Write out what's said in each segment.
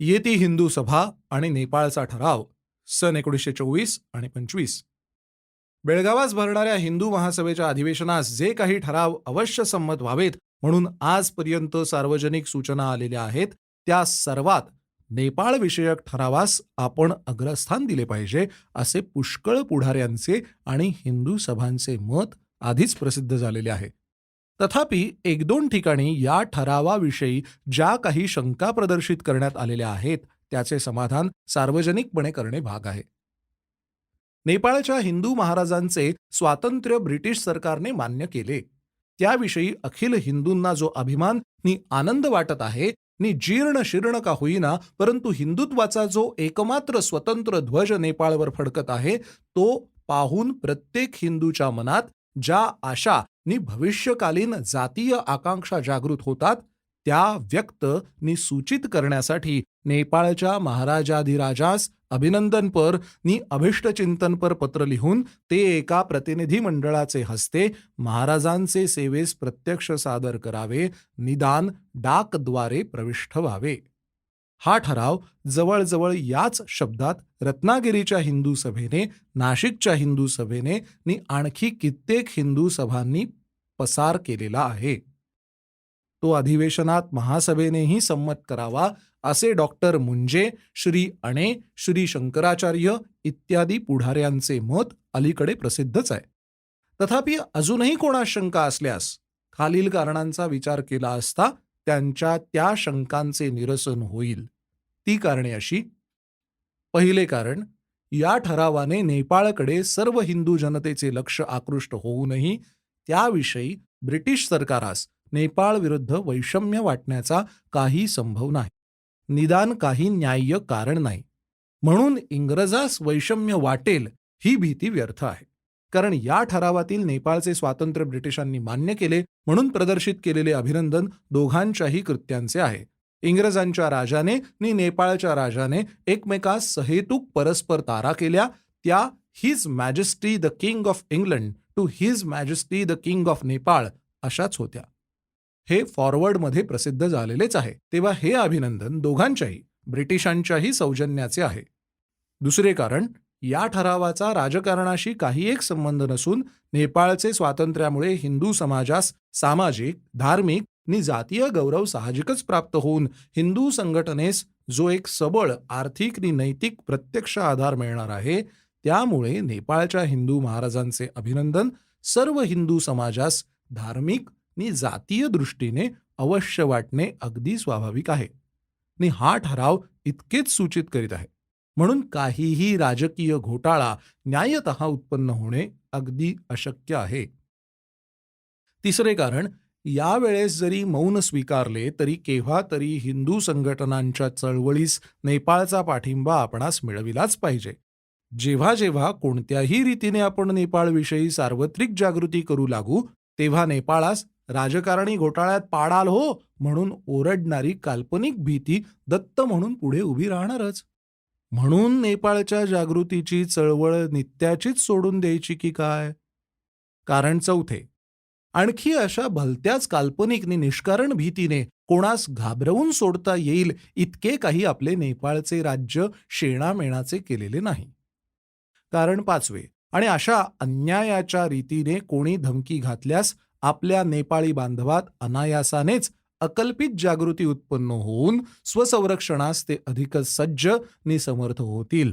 येती हिंदू सभा आणि नेपाळचा ठराव सन एकोणीसशे चोवीस आणि पंचवीस. बेळगावास भरणाऱ्या हिंदू महासभेच्या अधिवेशनास जे काही ठराव अवश्य संमत व्हावेत म्हणून आजपर्यंत सार्वजनिक सूचना आलेल्या आहेत त्या सर्वात नेपाळ विषयक ठरावास आपण अग्रस्थान दिले पाहिजे असे पुष्कळ पुढाऱ्यांचे आणि हिंदू सभांचे मत आधीच प्रसिद्ध झालेले आहे. तथापि एक दोन ठिकाणी या ठरावाविषयी ज्या काही शंका प्रदर्शित करण्यात आलेल्या आहेत त्याचे समाधान सार्वजनिकपणे करणे भाग आहे. नेपाळच्या हिंदू महाराजांचे स्वातंत्र्य ब्रिटिश सरकारने मान्य केले. त्याविषयी अखिल हिंदूंना जो अभिमान नि आनंद वाटत आहे नि जीर्ण शीर्ण का होईना परंतु हिंदुत्वाचा जो एकमात्र स्वतंत्र ध्वज नेपाळवर फडकत आहे तो पाहून प्रत्येक हिंदूच्या मनात ज्या आशा नि भविष्यकालीन जातीय आकांक्षा जागृत होतात त्या व्यक्त नि सूचित करण्यासाठी नेपाळच्या महाराजाधिराजास अभिनंदनपर नि अभिष्टचिंतनपर पत्र लिहून ते एका प्रतिनिधी मंडळाचे हस्ते महाराजांचे सेवेस प्रत्यक्ष सादर करावे निदान डाकद्वारे प्रविष्ट व्हावे. हा ठराव जवळजवळ याच शब्दात रत्नागिरीच्या हिंदू सभेने नाशिकच्या हिंदू सभेने नि आणखी कित्येक हिंदू सभांनी पसार केलेला आहे. तो अधिवेशनात महासभेनेही संमत करावा असे डॉक्टर मुंजे श्री अणे श्री शंकराचार्य इत्यादी पुढाऱ्यांचे मत अलीकडे प्रसिद्धच आहे. तथापि अजूनही कोणास शंका असल्यास खालील कारणांचा विचार केला असता त्यांच्या त्या शंकांचे निरसन होईल. ती कारणे अशी. पहिले कारण या ठरावाने नेपाळकडे सर्व हिंदू जनतेचे लक्ष आकृष्ट होऊनही त्याविषयी ब्रिटिश सरकारास नेपाळ विरुद्ध वैषम्य वाटण्याचा काही संभव नाही. निदान काही न्याय्य कारण नाही. म्हणून इंग्रजास वैषम्य वाटेल ही भीती व्यर्थ आहे. कारण या ठरावातील नेपाळचे स्वातंत्र्य ब्रिटिशांनी मान्य केले म्हणून प्रदर्शित केलेले अभिनंदन दोघांच्याही कृत्यांचे आहे. इंग्रजांच्या राजाने नि नेपाळच्या राजाने एकमेकास सहेतुक परस्पर तारा केल्या त्या his majesty the king of England to his majesty the king of Nepal अशाच होत्या. हे फॉरवर्डमध्ये प्रसिद्ध झालेलेच आहे तेव्हा हे अभिनंदन दोघांच्याही ब्रिटिशांच्याही सौजन्याचे आहे. दुसरे कारण या ठरावाचा राजकारणाशी काही एक संबंध नसून नेपाळचे स्वातंत्र्यामुळे हिंदू समाजास सामाजिक धार्मिक नि जातीय गौरव साहजिकच प्राप्त होऊन हिंदू संघटनेस जो एक सबळ आर्थिक नि नैतिक प्रत्यक्ष आधार मिळणार आहे त्यामुळे नेपाळच्या हिंदू महाराजांचे अभिनंदन सर्व हिंदू समाजास धार्मिक नि जातीय दृष्टीने अवश्य वाटणे अगदी स्वाभाविक आहे. नि हा ठराव इतकेच सूचित करीत आहे. म्हणून काहीही राजकीय घोटाळा न्यायतः उत्पन्न होणे अगदी अशक्य आहे. तिसरे कारण यावेळेस जरी मौन स्वीकारले तरी केव्हा तरी हिंदू संघटनांच्या चळवळीस नेपाळचा पाठिंबा आपणास मिळविलाच पाहिजे. जेव्हा जेव्हा कोणत्याही रीतीने आपण नेपाळविषयी सार्वत्रिक जागृती करू लागू तेव्हा नेपाळास राजकारणी घोटाळ्यात पाडाल हो म्हणून ओरडणारी काल्पनिक भीती दत्त म्हणून पुढे उभी राहणारच. म्हणून नेपाळच्या जागृतीची चळवळ नित्याचीच सोडून द्यायची की काय? कारण चौथे आणखी अशा भलत्याच काल्पनिक नि निष्कारण भीतीने कोणास घाबरवून सोडता येईल इतके काही आपले नेपाळचे राज्य शेणामेणाचे केलेले नाही. कारण पाचवे. आणि अशा अन्यायाच्या रीतीने कोणी धमकी घातल्यास आपल्या नेपाळी बांधवात अनायासानेच अकल्पित जागृती उत्पन्न होऊन स्वसंरक्षणास ते अधिकच सज्ज निसमर्थ होतील.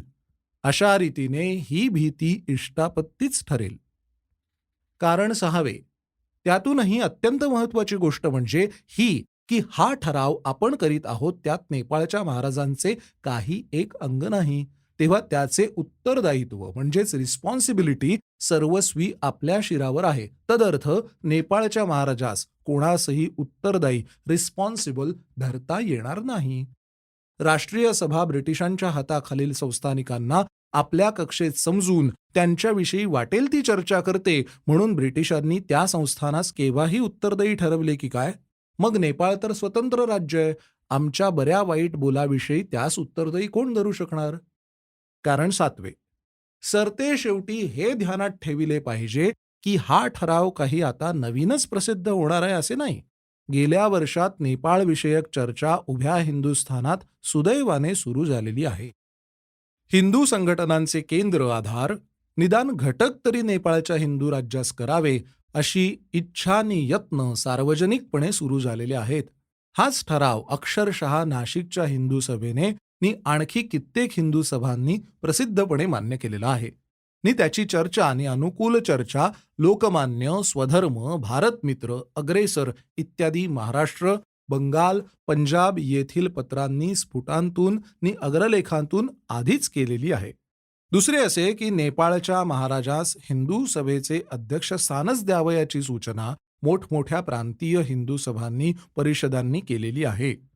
अशा रीतीने ही भीती इष्टापत्तीच ठरेल. कारण सहावे. त्यातूनही अत्यंत महत्वाची गोष्ट म्हणजे ही की हा ठराव आपण करीत आहोत त्यात नेपाळच्या महाराजांचे काही एक अंग नाही. तेव्हा त्याचे उत्तरदायित्व म्हणजेच रिस्पॉन्सिबिलिटी सर्वस्वी आपल्या शिरावर आहे. तदर्थ नेपाळच्या महाराजास कोणासही उत्तरदायी रिस्पॉन्सिबल धरता येणार नाही. राष्ट्रीय सभा ब्रिटिशांच्या हाताखालील संस्थानिकांना आपल्या कक्षेत समजून त्यांच्याविषयी वाटेल ती चर्चा करते म्हणून ब्रिटिशांनी त्या संस्थानास केव्हाही उत्तरदायी ठरवले की काय? मग नेपाळ तर स्वतंत्र राज्य आहे. आमच्या बऱ्या वाईट बोलाविषयी त्यास उत्तरदायी कोण धरू शकणार? कारण सातवे. सरते शेवटी हे ध्यानात ठेविले पाहिजे की हा ठराव काही आता नवीनच प्रसिद्ध होणार आहे असे नाही. गेल्या वर्षात नेपाळविषयक चर्चा उभ्या हिंदुस्थानात सुदैवाने सुरू झालेली आहे. हिंदू संघटनांचे केंद्र आधार निदान घटक तरी नेपाळच्या हिंदू राज्यास करावे अशी इच्छा यत्न सार्वजनिकपणे सुरू झालेले आहेत. हाच ठराव अक्षरशः नाशिकच्या हिंदू सभेने नि आणखी कित्येक हिंदू सभांनी प्रसिद्धपणे मान्य केलेला आहे. नि त्याची चर्चा आणि अनुकूल चर्चा लोकमान्य स्वधर्म भारतमित्र अग्रेसर इत्यादी महाराष्ट्र बंगाल पंजाब येथील पत्रांनी स्फुटांतून नि अग्रलेखांतून आधीच केलेली आहे. दुसरे असे की नेपाळच्या महाराजास हिंदू सभेचे अध्यक्षस्थानच द्यावयाची सूचना मोठमोठ्या प्रांतीय हिंदू सभांनी परिषदांनी केलेली आहे.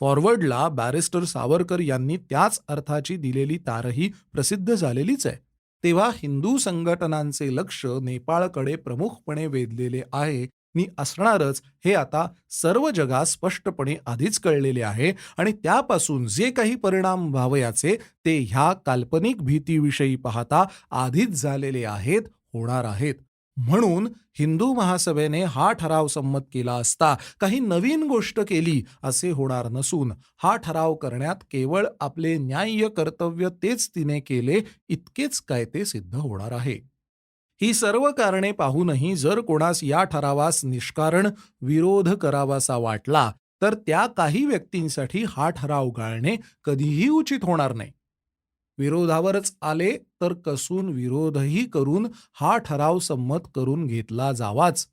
फॉरवर्डला बॅरिस्टर सावरकर यांनी त्याच अर्थाची दिलेली तारही प्रसिद्ध झालेलीच आहे. तेव्हा हिंदू संघटनांचे लक्ष नेपाळकडे प्रमुखपणे वेधलेले आहे नी असणारच हे आता सर्व जगात स्पष्टपणे आधीच कळलेले आहे आणि त्यापासून जे काही परिणाम व्हावयाचे ते ह्या काल्पनिक भीतीविषयी पाहता आधीच झालेले आहेत होणार आहेत. म्हणून हिंदू महासभेने हा ठराव संमत केला असता काही नवीन गोष्ट केली असे होणार नसून हा ठराव करण्यात केवळ आपले न्याय्य कर्तव्य तेच तिने केले इतकेच काय ते सिद्ध होणार आहे. ही सर्व कारणे पाहूनही जर कोणास या ठरावास निष्कारण विरोध करावासा वाटला तर त्या काही व्यक्तींसाठी हा ठराव गाळणे कधीही उचित होणार नाही. विरोधावरच आले तर कसून विरोधही करून हा ठराव संमत करून घेतला जावाच.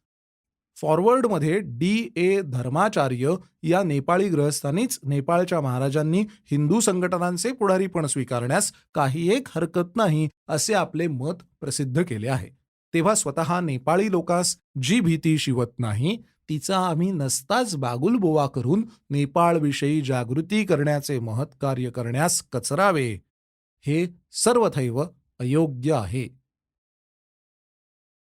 फॉरवर्डमध्ये डी. ए. धर्माचार्य या नेपाळी ग्रहस्थांनीच नेपाळच्या महाराजांनी हिंदू संघटनांचे पुढारीपण स्वीकारण्यास काही एक हरकत नाही असे आपले मत प्रसिद्ध केले आहे. तेव्हा स्वतः नेपाळी लोकांस जी भीती शिवत नाही तिचा आम्ही नसताच बागुलबोवा करून नेपाळविषयी जागृती करण्याचे महत्कार्य करण्यास कचरावे. हे सर्वथैव अयोग्य आहे.